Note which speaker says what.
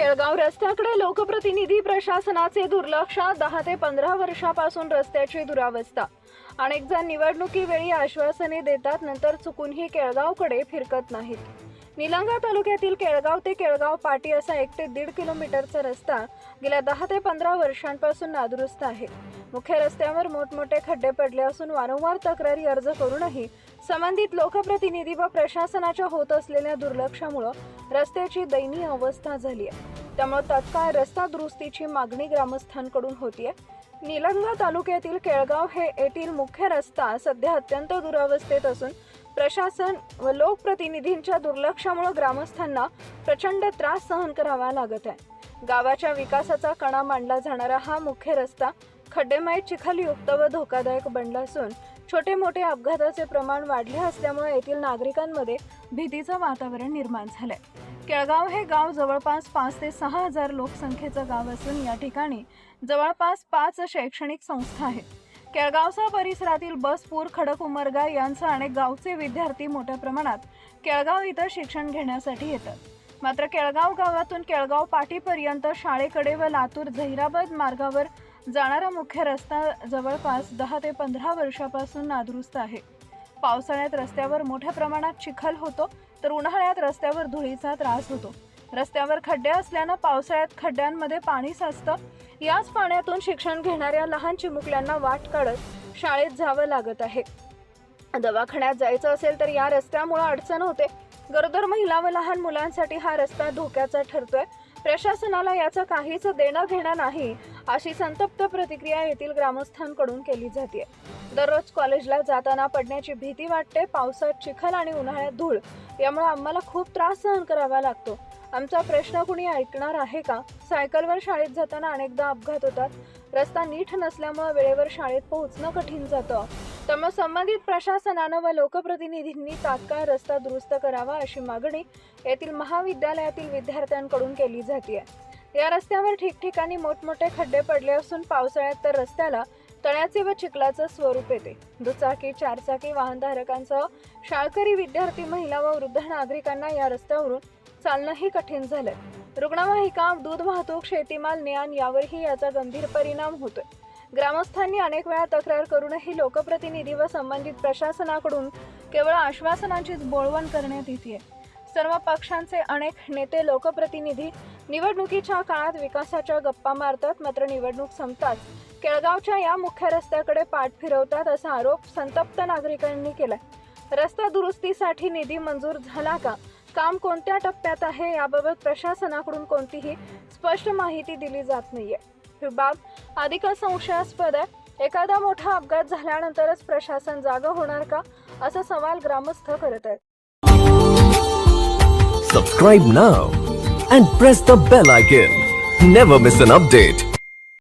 Speaker 1: केळगाव रस्त्याकडे लोकप्रतिनिधी प्रशासनाचे दुर्लक्ष दहा ते पंधरा वर्षापासून रस्त्याची दुरावस्था. अनेक जण निवडणुकीवेळी आश्वासने देतात नंतर चुकूनही केळगावकडे फिरकत नाहीत. निलंगा तालुक्यातील केळगाव ते केळगाव पाटी असा एक ते दीड किलोमीटरचा रस्ता गेल्या दहा ते पंधरा वर्षांपासून नादुरुस्त आहे. मुख्य रस्त्यावर मोठमोठे खड्डे पडले असून वारंवार तक्रारी अर्ज करूनही संबंधित लोकप्रतिनिधी व प्रशासनाच्या होत असलेल्या दुर्लक्षामुळं रस्त्याची दयनीय अवस्था झाली आहे. त्यामुळे तत्काळ रस्ता दुरुस्तीची मागणी ग्रामस्थांकडून होतीये. निलंगा तालुक्यातील केळगाव हे येथील मुख्य रस्ता सध्या अत्यंत दुरावस्थेत असून प्रशासन व लोकप्रतिनिधींच्या दुर्लक्षामुळे ग्रामस्थांना प्रचंड त्रास सहन करावा लागत आहे. गावाच्या विकासाचा कणा मांडला जाणारा हा मुख्य रस्ता खड्डेमय चिखलयुक्त व धोकादायक बनला असून छोटे मोठे अपघाताचे प्रमाण वाढले असल्यामुळे येथील नागरिकांमध्ये भीतीचं वातावरण निर्माण झालंय. केळगाव हे गाव जवळपास पाच ते सहा हजार लोकसंख्येचं गाव असून या ठिकाणी जवळपास पाच शैक्षणिक संस्था आहेत. केळगावसह परिसरातील बसपूर खडक उमरगा यांसह अनेक गावचे विद्यार्थी मोठ्या प्रमाणात केळगाव इथं शिक्षण घेण्यासाठी येतात. मात्र केळगाव गावातून केळगाव पाटीपर्यंत शाळेकडे व लातूर झहिराबाद मार्गावर जाणारा मुख्य रस्ता जवळपास दहा ते पंधरा वर्षापासून नादुरुस्त आहे. पावसाळ्यात रस्त्यावर मोठ्या प्रमाणात चिखल होतो तर उन्हाळ्यात रस्त्यावर धुळीचा त्रास होतो. रस्त्यावर खड्डे असल्यानं पावसाळ्यात खड्ड्यांमध्ये पाणी साचतं याच पाण्यातून शिक्षण घेणाऱ्या लहान चिमुकल्यांना वाट काढत शाळेत जावं लागत आहे. दवाखान्यात जायचं असेल तर या रस्त्यामुळे अडचण होते. गरोदर महिला व लहान मुलांसाठी हा रस्ता धोक्याचा ठरतोय. प्रशासनाला याचं काहीच देणं घेणं नाही अशी संतप्त प्रतिक्रिया येथील ग्रामस्थांकडून केली जाते दररोज कॉलेजला जाताना पडण्याची भीती वाटते पावसात चिखल आणि उन्हाळ्यात धूळ. यामुळे आम्हाला खूप त्रास सहन करावा लागतो. आमचा प्रश्न कुणी ऐकणार आहे का? सायकलवर शाळेत जाताना अनेकदा अपघात होतात. रस्ता नीट नसल्यामुळे वेळेवर शाळेत पोहोचणं कठीण जातं. त्यामुळे संबंधित प्रशासनानं व लोकप्रतिनिधींनी तात्काळ रस्ता दुरुस्त करावा अशी मागणी येथील महाविद्यालयातील विद्यार्थ्यांकडून केली जाते या रस्त्यावर ठिकठिकाणी मोठमोठे खड्डे पडले असून पावसाळ्यात तर रस्त्याला तळ्याचे व चिखलाचं स्वरूप येते. दुचाकी चारचाकी वाहनधारकांसह शाळकरी विद्यार्थी महिला व वृद्ध नागरिकांना या रस्त्यावरून चालणंही कठीण झालंय. रुग्णवाहिका दूध वाहतूक शेतीमाल ज्ञान यावरही याचा गंभीर परिणाम होतोय. ग्रामस्थांनी अनेक वेळा तक्रार करूनही लोकप्रतिनिधी व संबंधित प्रशासनाकडून केवळ आश्वासनांचीच बोळवण करण्यात येते सर्व पक्षांचे अनेक नेते लोकप्रतिनिधी निवडणुकीच्या काळात विकासाच्या गप्पा मारतात मात्र निवडणूक संपताच केळगावच्या या मुख्य रस्त्याकडे पाठ फिरवतात असा आरोप संतप्त नागरिकांनी केलाय. रस्ता दुरुस्तीसाठी निधी मंजूर झाला का? काम कोणत्या टप्प्यात आहे याबाबत प्रशासनाकडून कोणतीही स्पष्ट माहिती दिली जात नाहीये. ही बाब अधिक संशयास्पद आहे. एखादा मोठा अपघात झाल्यानंतरच प्रशासन जागं होणार का? असा सवाल ग्रामस्थ करत आहेत.
Speaker 2: Subscribe now and press the bell icon never miss an update